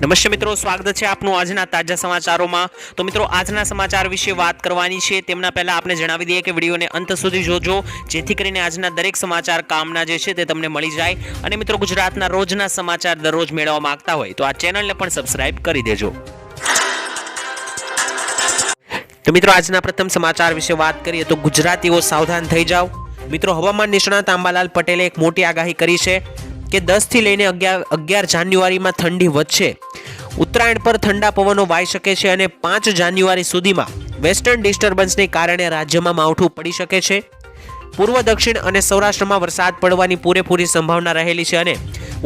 નમસ્તે મિત્રો, સ્વાગત છે આપનું આજના તાજા સમાચારોમાં. તો મિત્રો, આજના સમાચાર વિશે વાત કરવાની છે. તેમના પહેલાં આપણે જણાવી દઈએ કે વિડીયોને અંત સુધી જોજો, જેથી કરીને આજના દરેક સમાચાર કામના જે છે તે તમને મળી જાય. અને મિત્રો, ગુજરાતના રોજના સમાચાર દરરોજ મેળવવા માંગતા હોય તો આ ચેનલને પણ સબસ્ક્રાઇબ કરી દેજો. તો મિત્રો, આજના પ્રથમ સમાચાર વિશે વાત કરીએ તો ગુજરાતીઓ સાવધાન થઈ જાઓ. મિત્રો, હવામાન નિષ્ણાત આંબાલાલ પટેલે એક મોટી આગાહી કરી છે. કે દસથી લઈને અગિયાર અગિયાર જાન્યુઆરીમાં ઠંડી વધશે. ઉત્તરાયણ પર ઠંડા પવનો વાઈ શકે છે અને પાંચ જાન્યુઆરી સુધીમાં વેસ્ટર્ન ડિસ્ટર્બન્સને કારણે રાજ્યમાં માવઠું પડી શકે છે. પૂર્વ દક્ષિણ અને સૌરાષ્ટ્રમાં વરસાદ પડવાની પૂરેપૂરી સંભાવના રહેલી છે અને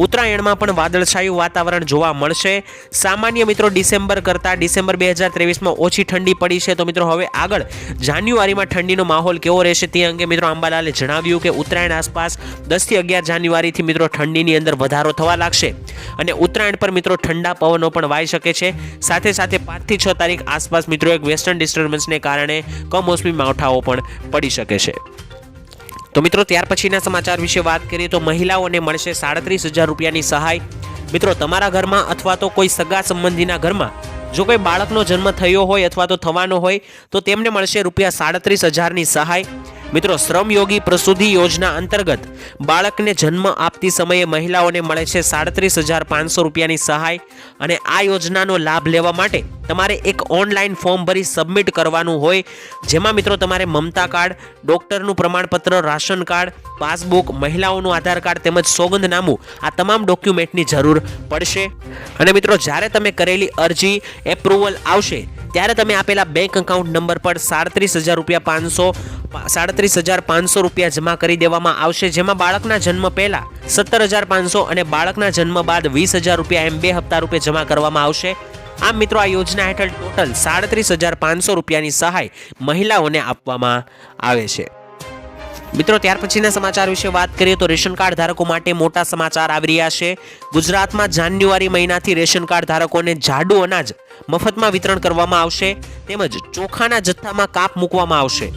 ઉત્તરાયણમાં પણ વાદળછાયું વાતાવરણ જોવા મળશે. સામાન્ય મિત્રો ડિસેમ્બર કરતાં ડિસેમ્બર બે હજાર ત્રેવીસમાં ઓછી ઠંડી પડી છે. તો મિત્રો હવે આગળ જાન્યુઆરીમાં ઠંડીનો માહોલ કેવો રહેશે તે અંગે મિત્રો અંબાલાલે જણાવ્યું કે ઉત્તરાયણ આસપાસ દસથી અગિયાર જાન્યુઆરીથી મિત્રો ઠંડીની અંદર વધારો થવા લાગશે. અને ઉત્તરાયણ પર મિત્રો ઠંડા પવનો પણ વાઈ શકે છે. સાથે સાથે પાંચથી છ તારીખ આસપાસ મિત્રો એક વેસ્ટર્ન ડિસ્ટર્બન્સને કારણે કમોસમી માવઠાઓ પણ પડી શકે છે. તો મિત્રો, ત્યાર પછીના સમાચાર વિશે વાત કરીએ તો મહિલાઓને મળશે સાડત્રીસ હજાર રૂપિયાની સહાય. મિત્રો, તમારા ઘરમાં અથવા તો કોઈ સગા સંબંધીના ઘરમાં જો કોઈ બાળકનો જન્મ થયો હોય અથવા તો થવાનો હોય, તો તેમને મળશે રૂપિયા સાડત્રીસ હજારની સહાય. મિત્રો શ્રમયોગી પ્રસૂતિ યોજના અંતર્ગત બાળકને જન્મ આપતી સમયે મહિલાઓને મળે છે સાડત્રીસ હજાર પાંચસો રૂપિયાની સહાય અને આ યોજનાનો લાભ લેવા માટે તમારે એક ઓનલાઈન ફોર્મ ભરી સબમિટ કરવાનું હોય, જેમાં મિત્રો તમારે મમતા કાર્ડ, ડોક્ટરનું પ્રમાણપત્ર, રાશન કાર્ડ, પાસબુક, મહિલાઓનું આધાર કાર્ડ તેમજ સોગંદનામું આ તમામ ડોક્યુમેન્ટની જરૂર પડશે. અને મિત્રો, જ્યારે તમે કરેલી અરજી એપ્રુવલ આવશે ત્યારે તમે આપેલા બેંક એકાઉન્ટ નંબર પર સાડત્રીસ હજાર રૂપિયા પાંચસો, સાડત્રીસ હજાર પાંચસો રૂપિયા જમા કરી દેવામાં આવશે, જેમાં બાળકના જન્મ પહેલાં સત્તર હજાર પાંચસો અને બાળકના જન્મ બાદ વીસ હજાર રૂપિયા એમ બે હપ્તા રૂપે જમા કરવામાં આવશે. આમ મિત્રો, આ યોજના હેઠળ ટોટલ સાડત્રીસ હજાર પાંચસો રૂપિયાની સહાય મહિલાઓને આપવામાં આવે છે. મિત્રો, ત્યાર પછીના સમાચાર વિશે વાત કરીએ તો રેશન કાર્ડ ધારકો માટે મોટા સમાચાર આવી રહ્યા છે. ગુજરાતમાં જાન્યુઆરી મહિનાથી રેશન કાર્ડ ધારકોને જાડુ અનાજ મફતમાં વિતરણ કરવામાં આવશે તેમજ ચોખાના જથ્થામાં કાપ મૂકવામાં આવશે.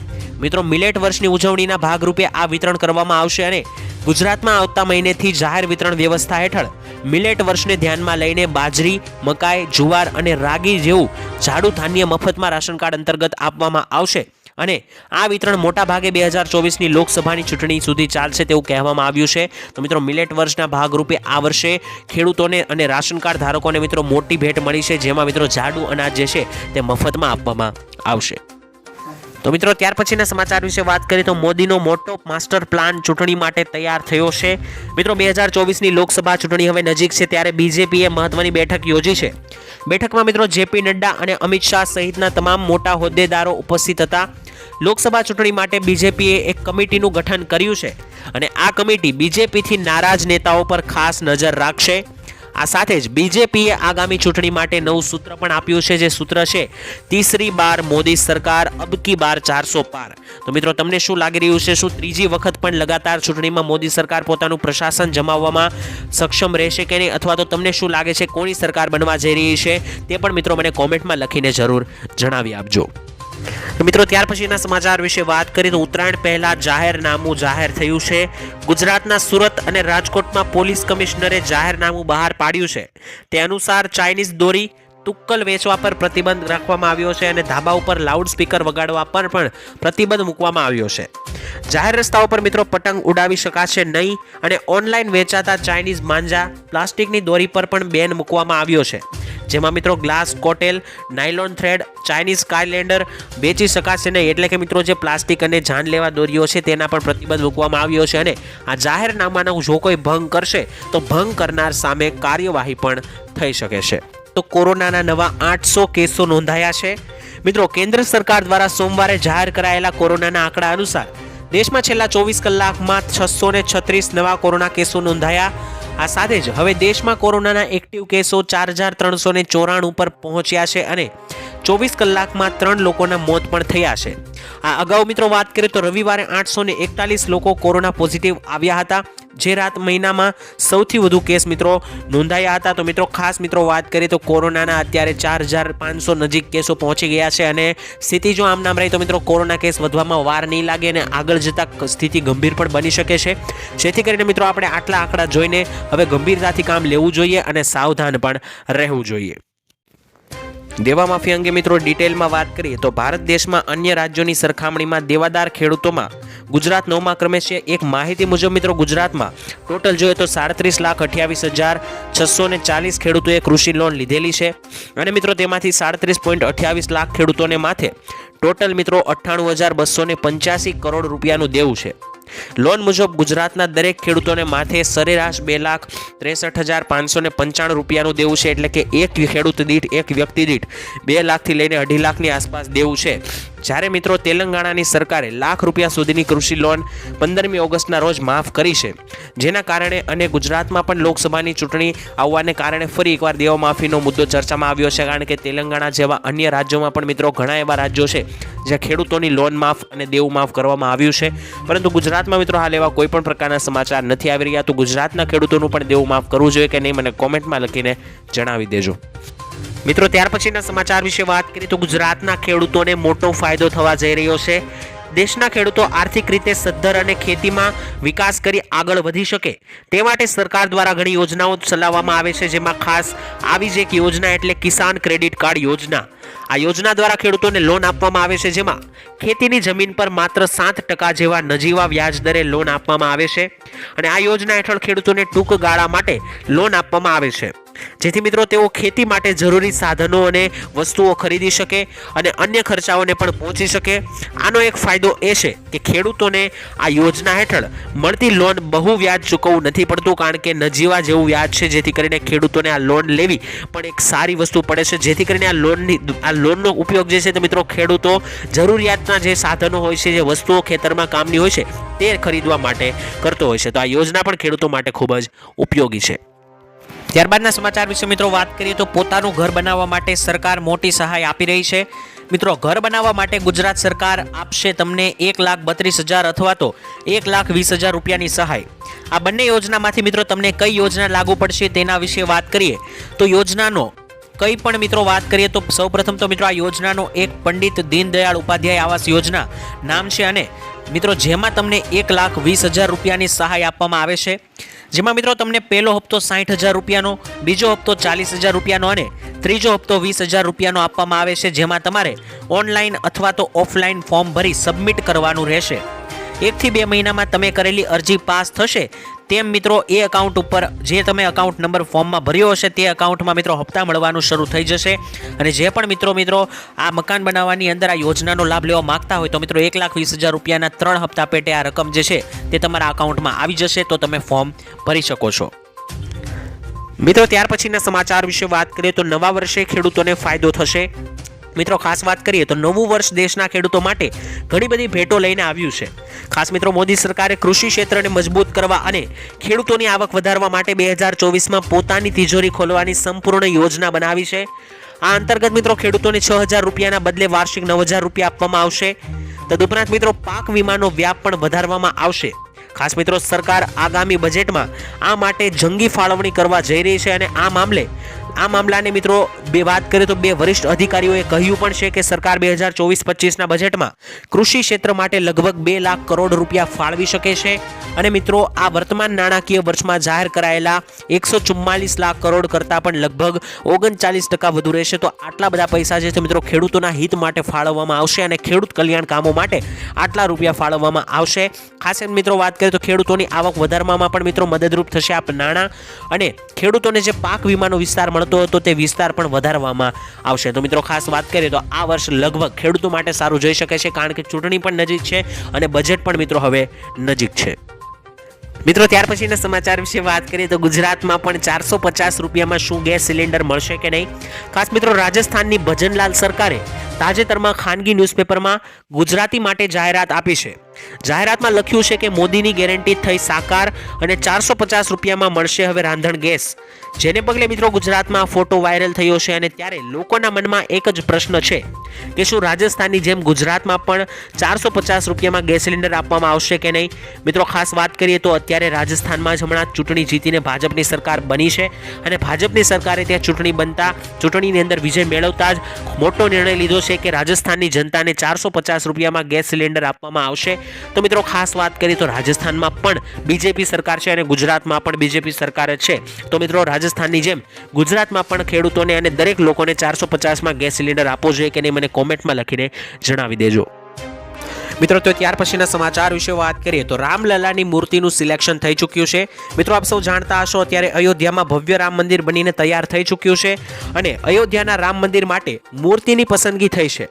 મિત્રો, મિલેટ વર્ષની ઉજવણીના ભાગરૂપે આ વિતરણ કરવામાં આવશે અને ગુજરાતમાં આવતા મહિનેથી જાહેર વિતરણ વ્યવસ્થા હેઠળ મિલેટ વર્ષને ધ્યાનમાં લઈને બાજરી, મકાઈ, જુવાર અને રાગી જેવું જાડુ ધાન્ય મફતમાં રાશન કાર્ડ અંતર્ગત આપવામાં આવશે. અને આ વિતરણ મોટા ભાગે બે હજાર ચોવીસની લોકસભાની ચૂંટણી સુધી ચાલશે તેવું કહેવામાં આવ્યું છે. તો મિત્રો, મિલેટ વર્ષના ભાગરૂપે આ વર્ષે ખેડૂતોને અને રાશન કાર્ડ ધારકોને મિત્રો મોટી ભેટ મળી છે, જેમાં મિત્રો જાડુ અનાજ જે છે તે મફતમાં આપવામાં આવશે. તો મિત્રો, ત્યાર પછીના સમાચાર વિશે વાત કરીએ તો મોદીનો મોટો માસ્ટર પ્લાન ચૂંટણી માટે તૈયાર થયો છે. મિત્રો, બે હજાર ચોવીસની લોકસભા ચૂંટણી હવે નજીક છે, ત્યારે બીજેપીએ મહત્વની બેઠક યોજી છે. બેઠકમાં મિત્રો, જેપી નડ્ડા અને અમિત શાહ સહિતના તમામ મોટા હોદ્દેદારો ઉપસ્થિત હતા. લોકસભા ચૂંટણી માટે બીજેપીએ એક કમિટીનું ગઠન કર્યું છે અને આ કમિટી બીજેપીથી નારાજ નેતાઓ પર ખાસ નજર રાખશે. આ સાથે જ બીજેપીએ આગામી ચૂંટણી માટે નવું સૂત્ર પણ આપ્યું છે, જે સૂત્ર છે, તીસરી બાર મોદી સરકાર અબકી બાર ચારસો પાર. તો મિત્રો, તમને શું લાગી રહ્યું છે? શું ત્રીજી વખત પણ લગાતાર ચૂંટણીમાં મોદી સરકાર પોતાનું પ્રશાસન જમાવવામાં સક્ષમ રહેશે કે નહીં? અથવા તો તમને શું લાગે છે, કોની સરકાર બનવા જઈ રહી છે? તે પણ મિત્રો મને કોમેન્ટમાં લખીને જરૂર જણાવી આપજો. મિત્રો, ત્યાર પછીના સમાચાર વિશે વાત કરીએ તો ઉત્તરાયણ પહેલા જાહેરનામું જાહેર થયું છે. ગુજરાતના સુરત અને રાજકોટમાં પોલીસ કમિશનરે જાહેરનામું બહાર પાડ્યું છે. તે અનુસાર ચાઇનીઝ દોરી, તુક્કલ વેચવા પર પ્રતિબંધ રાખવામાં આવ્યો છે અને ધાબા ઉપર લાઉડ સ્પીકર વગાડવા પર પણ પ્રતિબંધ મૂકવામાં આવ્યો છે. જાહેર રસ્તાઓ પર મિત્રો પતંગ ઉડાવી શકાશે નહીં અને ઓનલાઈન વેચાતા ચાઇનીઝ માંજા, પ્લાસ્ટિકની દોરી પર પણ બેન મૂકવામાં આવ્યો છે. જેમાં મિત્રો ગ્લાસ, કોટેલ, નાયલોન થ્રેડ, ચાઇનીઝ કાયલેન્ડર વેચી શકાશે નહીં. એટલે કે મિત્રો જે પ્લાસ્ટિક અને જાનલેવા દોરીઓ છે તેના પર પ્રતિબંધ મૂકવામાં આવ્યો છે અને આ જાહેરનામાનો જો કોઈ ભંગ કરશે, તો ભંગ કરનાર સામે કાર્યવાહી પણ થઈ શકે છે. તો કોરોનાના નવા આઠસો કેસો નોંધાયા છે. મિત્રો, કેન્દ્ર સરકાર દ્વારા સોમવારે જાહેર કરાયેલા કોરોનાના આંકડા અનુસાર દેશમાં છેલ્લા ચોવીસ કલાકમાં છસો છત્રીસ નવા કોરોના કેસો નોંધાયા. આ સાથે જ હવે દેશમાં કોરોનાના એક્ટિવ કેસો ચાર હજાર ત્રણસો ચોરાણું પર પહોંચ્યા છે અને ચોવીસ કલાકમાં ત્રણ લોકોના મોત પણ થયા છે. આ અગાઉ મિત્રો વાત કરીએ તો રવિવારે આઠસો એકતાલીસ લોકો કોરોના પોઝિટિવ આવ્યા હતા. જે રાત મહિનામાં સૌથી વધુ કેસ મિત્રો નોંધાયા હતા. તો મિત્રો ખાસ મિત્રો વાત કરીએ તો કોરોનાના અત્યારે ચાર હજાર પાંચસો નજીક કેસો પહોંચી ગયા છે અને સ્થિતિ જો આમ નામ રહી તો મિત્રો કોરોના કેસ વધવામાં વાર નહીં લાગે અને આગળ જતાં સ્થિતિ ગંભીર પણ બની શકે છે. જેથી કરીને મિત્રો આપણે આટલા આંકડા જોઈને હવે ગંભીરતાથી કામ લેવું જોઈએ અને સાવધાન પણ રહેવું જોઈએ. દેવા માફી અંગે મિત્રો ડિટેલમાં વાત કરીએ તો ભારત દેશમાં અન્ય રાજ્યોની સરખામણીમાં દેવાદાર ખેડૂતોમાં ગુજરાત નવમા ક્રમે છે. એક માહિતી મુજબ મિત્રો ગુજરાતમાં ટોટલ જોઈએ તો સાડત્રીસ લાખ અઠ્યાવીસ હજાર છસો ને ચાલીસ ખેડૂતોએ કૃષિ લોન લીધેલી છે. અને મિત્રો તેમાંથી સાડત્રીસ પોઈન્ટ અઠ્યાવીસ લાખ ખેડૂતોને માથે ટોટલ મિત્રો અઠ્ઠાણું હજાર બસો પંચ્યાસી કરોડ રૂપિયાનું દેવું છે. લોન મુજબ ગુજરાતના દરેક ખેડૂતોને માથે સરેરાશ બે લાખ ત્રેસઠ હજાર પાંચસો ને પંચાણું રૂપિયાનું દેવું છે, એટલે કે એક ખેડૂત દીઠ, એક વ્યક્તિ દીઠ બે લાખથી લઈને અઢી લાખની આસપાસ દેવું છે. જ્યારે મિત્રો તેલંગાણાની સરકારે લાખ રૂપિયા સુધીની કૃષિ લોન પંદરમી ઓગસ્ટના રોજ માફ કરી છે, જેના કારણે અને ગુજરાતમાં પણ લોકસભાની ચૂંટણી આવવાને કારણે ફરી એકવાર દેવા માફીનો મુદ્દો ચર્ચામાં આવ્યો છે, કારણ કે તેલંગાણા જેવા અન્ય રાજ્યોમાં પણ મિત્રો ઘણા એવા રાજ્યો છે, જ્યાં ખેડૂતોની લોન માફ અને દેવું માફ કરવામાં આવ્યું છે. પરંતુ ગુજરાતમાં મિત્રો હાલ એવા કોઈપણ પ્રકારના સમાચાર નથી આવી રહ્યા, તો ગુજરાતના ખેડૂતોનું પણ દેવું માફ કરવું જોઈએ કે નહીં, મને કોમેન્ટમાં લખીને જણાવી દેજો. મિત્રો, ત્યાર પછીના સમાચાર વિશે વાત કરીએ તો ગુજરાતના ખેડૂતોને મોટો ફાયદો થવા જઈ રહ્યો છે. દેશના ખેડૂતો આર્થિક રીતે સદ્ધર અને ખેતીમાં વિકાસ કરી આગળ વધી શકે તે માટે સરકાર દ્વારા ઘણી યોજનાઓ ચલાવવામાં આવે છે, જેમાં ખાસ આવી જ એક યોજના એટલે કિસાન ક્રેડિટ કાર્ડ યોજના. આ યોજના દ્વારા ખેડૂતોને લોન આપવામાં આવે છે, જેમાં ખેતીની જમીન પર માત્ર સાત ટકા જેવા નજીવા વ્યાજ દરે લોન આપવામાં આવે છે. અને આ યોજના હેઠળ ખેડૂતોને ટૂંક ગાળા માટે લોન આપવામાં આવે છે. જેથી મિત્રો તેઓ ખેતી માટે જરૂરી સાધનો અને વસ્તુઓ ખરીદી શકે અને અન્ય ખર્ચાઓને પણ પહોંચી શકે. આનો એક ફાયદો એ છે કે ખેડૂતોને આ યોજના હેઠળ મળતી લોન બહુ વ્યાજ ચૂકવવું નથી પડતું, કારણ કે નજીવા જેવું વ્યાજ છે, જેથી કરીને ખેડૂતોને આ લોન લેવી પણ એક સારી વસ્તુ પડે છે. જેથી કરીને આ લોનની, આ લોનનો ઉપયોગ જે છે તે મિત્રો ખેડૂતો જરૂરિયાતના જે સાધનો હોય છે, જે વસ્તુઓ ખેતરમાં કામની હોય છે, તે ખરીદવા માટે કરતો હોય છે. તો આ યોજના પણ ખેડૂતો માટે ખૂબ જ ઉપયોગી છે. ત્યારબાદના સમાચાર વિશે મિત્રો વાત કરીએ તો પોતાનું ઘર બનાવવા માટે સરકાર મોટી સહાય આપી રહી છે. મિત્રો, ઘર બનાવવા માટે ગુજરાત સરકાર આપશે તમને એક લાખ બત્રીસ હજાર અથવા તો એક લાખ વીસ હજાર રૂપિયાની સહાય. આ બંને યોજનામાંથી મિત્રો તમને કઈ યોજના લાગુ પડશે તેના વિશે વાત કરીએ તો યોજનાનો કંઈ પણ મિત્રો વાત કરીએ તો સૌપ્રથમ તો મિત્રો આ યોજનાનો એક પંડિત દીનદયાળ ઉપાધ્યાય આવાસ યોજના નામ છે અને મિત્રો, જેમાં તમને એક લાખ વીસ હજાર રૂપિયાની સહાય આપવામાં આવે છે. જેમાં મિત્રો, તમને પહેલો હપ્તો સાઠ હજાર રૂપિયાનો, બીજો હપ્તો ચાલીસ હજાર રૂપિયાનો અને ત્રીજો હપ્તો વીસ હજાર રૂપિયાનો આપવામાં આવે છે, જેમાં તમારે ઓનલાઈન અથવા તો ઓફલાઈન ફોર્મ ભરી સબમિટ કરવાનું રહેશે. એકથી બે મહિનામાં તમે કરેલી અરજી પાસ થશે તેમ મિત્રો, એ અકાઉન્ટ ઉપર જે તમે અકાઉન્ટ નંબર ફોર્મમાં ભર્યો હશે, તે અકાઉન્ટમાં મિત્રો હપ્તા મળવાનું શરૂ થઈ જશે. અને જે પણ મિત્રો મિત્રો, આ મકાન બનાવવાની અંદર આ યોજનાનો લાભ લેવા માંગતા હોય, તો મિત્રો, એક લાખ વીસ હજાર રૂપિયાના ત્રણ હપ્તા પેટે આ રકમ જે છે, તે તમારા અકાઉન્ટમાં આવી જશે, તો તમે ફોર્મ ભરી શકો છો. મિત્રો, ત્યાર પછીના સમાચાર વિશે વાત કરીએ, તો નવા વર્ષે ખેડૂતોને ફાયદો થશે. મિત્રો, ખાસ વાત કરીએ તો નવું વર્ષ દેશના ખેડૂતો માટે ઘણી બધી ભેટો લઈને આવ્યું છે. ખાસ મિત્રો, મોદી સરકારે કૃષિ ક્ષેત્રને મજબૂત કરવા અને ખેડૂતોની આવક વધારવા માટે બે હજાર ચોવીસમાં પોતાની તિજોરી ખોલવાની સંપૂર્ણ યોજના બનાવી છે. આ અંતર્ગત મિત્રો, ખેડૂતોને છ હજાર રૂપિયાના બદલે વાર્ષિક નવ હજાર રૂપિયા આપવામાં આવશે. તદુપરાંત મિત્રો, પાક વીમાનો વ્યાપ પણ વધારવામાં આવશે. ખાસ મિત્રો, સરકાર આગામી બજેટમાં આ માટે જંગી ફાળવણી કરવા જઈ રહી છે અને આ મામલે આ મામલાને મિત્રો બે વાત કરીએ તો બે વરિષ્ઠ અધિકારીઓએ કહ્યું પણ છે કે સરકાર બે હજાર ચોવીસ પચીસના બજેટમાં કૃષિ ક્ષેત્ર માટે લગભગ બે લાખ કરોડ રૂપિયા ફાળવી શકે છે. અને મિત્રો, આ વર્તમાન નાણાકીય વર્ષમાં જાહેર કરાયેલા એકસો ચુમ્માલીસ લાખ કરોડ કરતાં પણ લગભગ ઓગણચાલીસ ટકા વધુ રહેશે. તો આટલા બધા પૈસા છે મિત્રો ખેડૂતોના હિત માટે ફાળવવામાં આવશે અને ખેડૂત કલ્યાણ કામો માટે આટલા રૂપિયા ફાળવવામાં આવશે. ખાસ એમ મિત્રો વાત કરીએ તો ખેડૂતોની આવક વધારવામાં પણ મિત્રો મદદરૂપ થશે આ નાણાં અને ખેડૂતોને જે પાક વીમાનો વિસ્તાર મળતો હતો, તે વિસ્તાર પણ વધારવામાં આવશે. તો મિત્રો, ખાસ વાત કરીએ તો આ વર્ષ લગભગ ખેડૂતો માટે સારું જઈ શકે છે, કારણ કે ચૂંટણી પણ નજીક છે અને બજેટ પણ મિત્રો હવે નજીક છે. મિત્રો, ત્યાર પછીના સમાચાર વિશે વાત કરીએ તો ગુજરાતમાં પણ ચારસો પચાસ રૂપિયામાં શું ગેસ સિલિન્ડર મળશે કે નહીં? ખાસ મિત્રો, રાજસ્થાનની ભજનલાલ સરકારે તાજેતરમાં ખાનગી ન્યૂઝપેપરમાં ગુજરાતી માટે જાહેરાત આપી છે. જાહેરાતમાં લખ્યું છે કે મોદીની ગેરંટી થઈ સાકાર અને ચારસો પચાસ રૂપિયામાં મળશે હવે રાંધણ ગેસ. જેને પગલે મિત્રો ગુજરાતમાં ફોટો વાયરલ થયો છે અને ત્યારે લોકોના મનમાં એક જ પ્રશ્ન છે કે શું રાજસ્થાનની જેમ ગુજરાતમાં પણ ચારસો પચાસ રૂપિયામાં ગેસ સિલિન્ડર આપવામાં આવશે કે નહીં? મિત્રો, ખાસ વાત કરીએ તો અત્યારે રાજસ્થાનમાં જ હમણાં ચૂંટણી જીતીને ભાજપની સરકાર બની છે અને ભાજપની સરકારે ત્યાં ચૂંટણી બનતા ચૂંટણીની અંદર વિજય મેળવતા જ મોટો નિર્ણય લીધો છે કે રાજસ્થાનની જનતાને ચારસો પચાસ રૂપિયામાં ગેસ સિલિન્ડર આપવામાં આવશે. તો મિત્રો ખાસ વાત કરીએ તો રાજસ્થાનમાં પણ બીજેપી સરકાર છે અને ગુજરાતમાં પણ બીજેપી સરકાર જ છે. તો મિત્રો રાજસ્થાનની જેમ ગુજરાતમાં પણ ખેડૂતોને અને દરેક લોકોને ચારસો પચાસમાં ગેસ સિલિન્ડર આપવો જોઈએ કે નહીં મને કોમેન્ટમાં લખીને જણાવી દેજો. મિત્રો તો ત્યાર પછીના સમાચાર વિશે વાત કરીએ તો રામલલાની મૂર્તિનું સિલેક્શન થઈ ચૂક્યું છે. મિત્રો આપ સૌ જાણતા હશો અત્યારે અયોધ્યામાં ભવ્ય રામ મંદિર બનીને તૈયાર થઈ ચૂક્યું છે અને અયોધ્યાના રામ મંદિર માટે મૂર્તિની પસંદગી થઈ છે.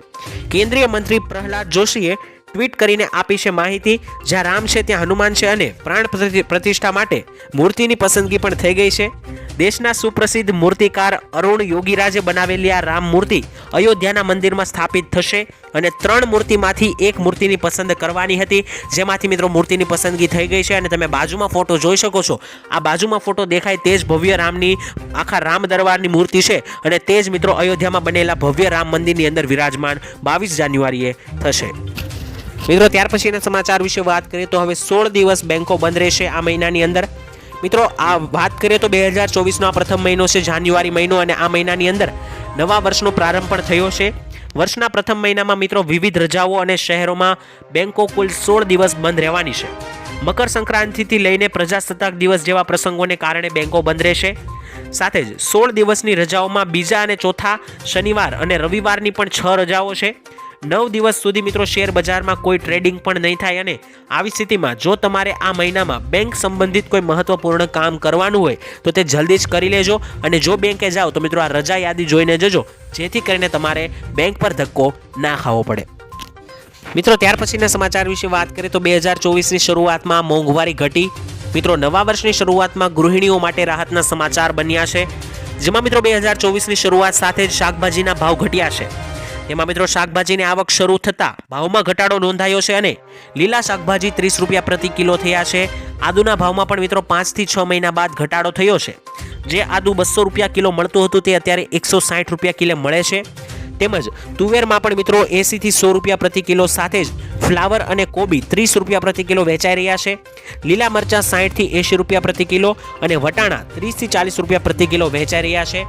કેન્દ્રીય મંત્રી પ્રહલાદ જોશીએ ટ્વીટ કરીને આપી છે માહિતી. જ્યાં રામ છે, ત્યાં હનુમાન છે અને પ્રાણ પ્રતિ- પ્રતિષ્ઠા માટે મૂર્તિની પસંદગી પણ થઈ ગઈ છે. દેશના સુપ્રસિદ્ધ મૂર્તિકાર અરુણ યોગીરાજે બનાવેલી આ રામ મૂર્તિ અયોધ્યાના મંદિરમાં સ્થાપિત થશે અને ત્રણ મૂર્તિમાંથી એક મૂર્તિની પસંદ કરવાની હતી. જેમાંથી મિત્રો મૂર્તિની પસંદગી થઈ ગઈ છે અને તમે બાજુમાં ફોટો જોઈ શકો છો. આ બાજુમાં ફોટો દેખાય તે જ ભવ્ય રામની, આખા રામ દરબારની મૂર્તિ છે અને તે જ મિત્રો અયોધ્યામાં બનેલા ભવ્ય રામ મંદિરની અંદર વિરાજમાન બાવીસ જાન્યુઆરીએ થશે. મિત્રો, ત્યાર પછીના સમાચાર વિશે વાત કરીએ તો હવે સોળ દિવસ બેંકો બંધ રહેશે આ મહિનાની અંદર. મિત્રો, આ વાત કરીએ તો બે હજાર ચોવીસનો આ પ્રથમ મહિનો છે જાન્યુઆરી મહિનો અને આ મહિનાની અંદર નવા વર્ષનો પ્રારંભ પણ થયો છે. વર્ષના પ્રથમ મહિનામાં મિત્રો, વિવિધ રજાઓ અને શહેરોમાં બેંકો કુલ સોળ દિવસ બંધ રહેવાની છે. મકર સંક્રાંતિથી લઈને પ્રજાસત્તાક દિવસ જેવા પ્રસંગોને કારણે બેંકો બંધ રહેશે. સાથે જ સોળ દિવસની રજાઓમાં બીજા અને ચોથા શનિવાર અને રવિવારની પણ છ રજાઓ છે. નવ દિવસ સુધી મિત્રો શેર બજારમાં કોઈ ટ્રેડિંગ પણ નહીં થાય અને આવી સ્થિતિમાં જો તમારે આ મહિનામાં બેંક સંબંધિત કોઈ મહત્વપૂર્ણ કામ કરવાનું હોય, તો તે જલ્દી જ કરી લેજો અને જો બેંકે જાઓ તો મિત્રો આ રજા યાદી જોઈને જજો, જેથી કરીને તમારે બેંક પર ધક્કો ના ખાવો પડે. મિત્રો ત્યાર પછીના સમાચાર વિશે વાત કરીએ તો બે હજાર ચોવીસની શરૂઆતમાં મોંઘવારી ઘટી. મિત્રો નવા વર્ષની શરૂઆતમાં ગૃહિણીઓ માટે રાહતના સમાચાર બન્યા છે, જેમાં મિત્રો બે હજાર ચોવીસની શરૂઆત સાથે જ શાકભાજીના ભાવ ઘટ્યા છે. તેમાં મિત્રો શાકભાજીની આવક શરૂ થતાં ભાવમાં ઘટાડો નોંધાયો છે અને લીલા શાકભાજી ત્રીસ રૂપિયા પ્રતિ કિલો થયા છે. આદુના ભાવમાં પણ મિત્રો પાંચથી છ મહિના બાદ ઘટાડો થયો છે. જે આદુ બસો રૂપિયા કિલો મળતું હતું તે અત્યારે એકસો સાઠ રૂપિયા કિલો મળે છે. તેમજ તુવેરમાં પણ મિત્રો એંસીથી સો રૂપિયા પ્રતિ કિલો સાથે જ ફ્લાવર અને કોબી ત્રીસ રૂપિયા પ્રતિ કિલો વેચાઈ રહ્યા છે. લીલા મરચાં સાઠથી એંશી રૂપિયા પ્રતિ કિલો અને વટાણા ત્રીસથી ચાલીસ રૂપિયા પ્રતિ કિલો વેચાઈ રહ્યા છે.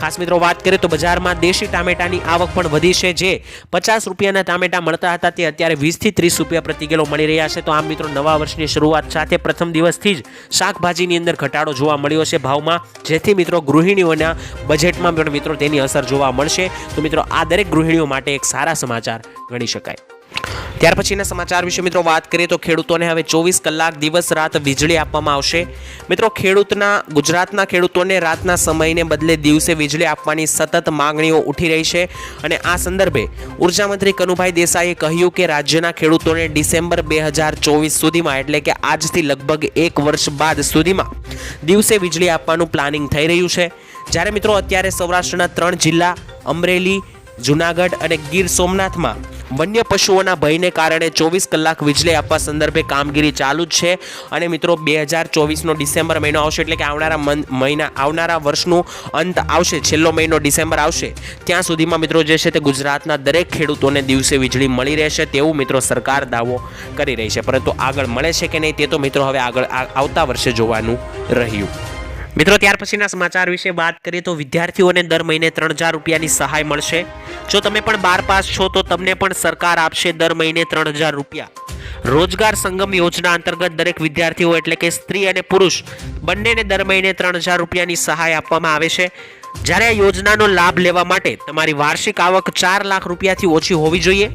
ખાસ મિત્રો વાત કરીએ તો બજારમાં દેશી ટામેટાની આવક પણ વધી છે. જે પચાસ રૂપિયાના ટામેટા મળતા હતા, તે અત્યારે વીસથી ત્રીસ રૂપિયા પ્રતિ કિલો મળી રહ્યા છે. તો આમ મિત્રો નવા વર્ષની શરૂઆત સાથે પ્રથમ દિવસથી જ શાકભાજીની અંદર ઘટાડો જોવા મળ્યો છે ભાવમાં, જેથી મિત્રો ગૃહિણીઓના બજેટમાં પણ મિત્રો તેની અસર જોવા મળશે. તો મિત્રો આ દરેક ગૃહિણીઓ માટે એક સારા સમાચાર ગણી શકાય. ત્યાર પછીના સમાચાર વિશે મિત્રો વાત કરીએ તો ખેડૂતોને હવે ચોવીસ કલાક દિવસ રાત વીજળી આપવામાં આવશે. મિત્રો, ખેડૂતના, ગુજરાતના ખેડૂતોને રાતના સમયને બદલે દિવસે વીજળી આપવાની સતત માંગણીઓ ઉઠી રહી છે અને આ સંદર્ભે ઉર્જામંત્રી કનુભાઈ દેસાઈએ કહ્યું કે રાજ્યના ખેડૂતોને ડિસેમ્બર બે હજાર ચોવીસ સુધીમાં, એટલે કે આજથી લગભગ એક વર્ષ બાદ સુધીમાં, દિવસે વીજળી આપવાનું પ્લાનિંગ થઈ રહ્યું છે. જ્યારે મિત્રો, અત્યારે સૌરાષ્ટ્રના ત્રણ જિલ્લા, અમરેલી, જુનાગઢ અને ગીર સોમનાથમાં વન્ય પશુઓના ભયને કારણે ચોવીસ કલાક વીજળી આપવા સંદર્ભે કામગીરી ચાલુ જ છે. અને મિત્રો, બે હજાર ચોવીસનો ડિસેમ્બર મહિનો આવશે એટલે કે આવનારા મહિના, આવનારા વર્ષનું અંત આવશે. છેલ્લો મહિનો ડિસેમ્બર આવશે. ત્યાં સુધીમાં મિત્રો જે છે તે ગુજરાતના દરેક ખેડૂતોને દિવસે વીજળી મળી રહેશે તેવું મિત્રો સરકાર દાવો કરી રહી છે. પરંતુ આગળ મળે છે કે નહીં તે તો મિત્રો હવે આગળ આવતા વર્ષે જોવાનું રહ્યું. મિત્રો, ત્યાર પછીના સમાચાર વિશે વાત કરીએ તો વિદ્યાર્થીઓને દર મહિને ત્રણ હજાર રૂપિયાની સહાય મળશે. જો તમે પણ બાર પાસ છો, તો તમને પણ સરકાર આપશે દર મહિને ત્રણ હજાર રૂપિયા. રોજગાર સંગમ યોજના અંતર્ગત દરેક વિદ્યાર્થીઓ એટલે કે સ્ત્રી અને પુરુષ બંનેને દર મહિને ત્રણ હજાર રૂપિયાની સહાય આપવામાં આવે છે. જ્યારે આ યોજનાનો લાભ લેવા માટે તમારી વાર્ષિક આવક ચાર લાખ રૂપિયાથી ઓછી હોવી જોઈએ.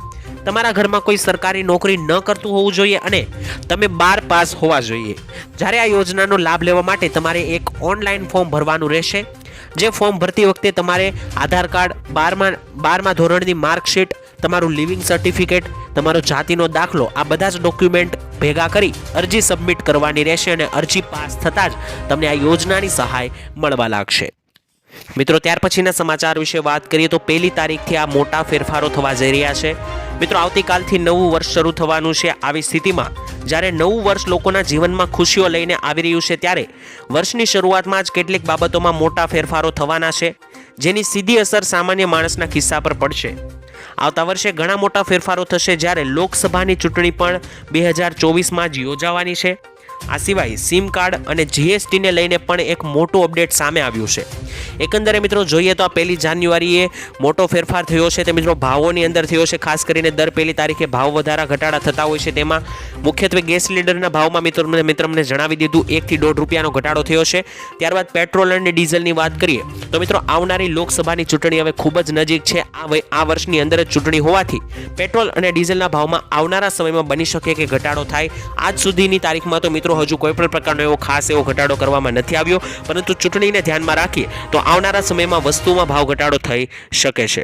તમારા ઘરમાં કોઈ સરકારી નોકરી ન કરતું હોવું જોઈએ અને તમે બાર પાસ હોવા જોઈએ. જ્યારે આ યોજનાનો લાભ લેવા માટે તમારે એક ઓનલાઈન ફોર્મ ભરવાનું રહેશે. જે ફોર્મ ભરતી વખતે તમારે આધાર કાર્ડ બારમા બારમા ધોરણની માર્કશીટ, તમારું લિવિંગ સર્ટિફિકેટ, તમારો જાતિનો દાખલો, આ બધા જ ડોક્યુમેન્ટ ભેગા કરી અરજી સબમિટ કરવાની રહેશે અને અરજી પાસ થતાં જ તમને આ યોજનાની સહાય મળવા લાગશે. મિત્રો, ત્યાર પછીના સમાચાર વિશે વાત કરીએ તો પહેલી તારીખથી આ મોટા ફેરફારો થવા જઈ રહ્યા છે. મિત્રો, આવતીકાલથી નવું વર્ષ શરૂ થવાનું છે આવી સ્થિતિમાં. જ્યારે નવું વર્ષ લોકોના જીવનમાં ખુશીઓ લઈને આવી રહ્યું છે, ત્યારે વર્ષની શરૂઆતમાં જ કેટલીક બાબતોમાં મોટા ફેરફારો થવાના છે, જેની સીધી અસર સામાન્ય માણસના ખિસ્સા પર પડશે. આવતા વર્ષે ઘણા મોટા ફેરફારો થશે જ્યારે લોકસભાની ચૂંટણી પણ બે હજાર ચોવીસમાં જ યોજાવાની છે. આ સિવાય સિમ કાર્ડ અને જીએસટીને લઈને પણ એક મોટું અપડેટ સામે આવ્યું છે. એકંદરે મિત્રો જોઈએ તો આ પહેલી જાન્યુઆરીએ મોટો ફેરફાર થયો છે. તે મિત્રો ભાવોની અંદર થયો છે. ખાસ કરીને દર પહેલી તારીખે ભાવ વધારા ઘટાડા થતા હોય છે. તેમાં મુખ્યત્વે ગેસ સિલિન્ડરના ભાવમાં મિત્રો મિત્ર મને જણાવી દીધું એકથી દોઢ રૂપિયાનો ઘટાડો થયો છે. ત્યારબાદ પેટ્રોલ અને ડીઝલની વાત કરીએ, તો મિત્રો આવનારી લોકસભાની ચૂંટણી હવે ખૂબ જ નજીક છે. આ વર્ષની અંદર જ ચૂંટણી હોવાથી પેટ્રોલ અને ડીઝલના ભાવમાં આવનારા સમયમાં બની શકે કે ઘટાડો થાય. આજ સુધીની તારીખમાં તો મિત્રો હજુ કોઈ પણ પ્રકારનો એવો ખાસ એવો ઘટાડો કરવામાં નથી આવ્યો, પરંતુ ચૂંટણીને ધ્યાનમાં રાખીએ તો આવનારા સમયમાં વસ્તુમાં ભાવ ઘટાડો થઈ શકે છે.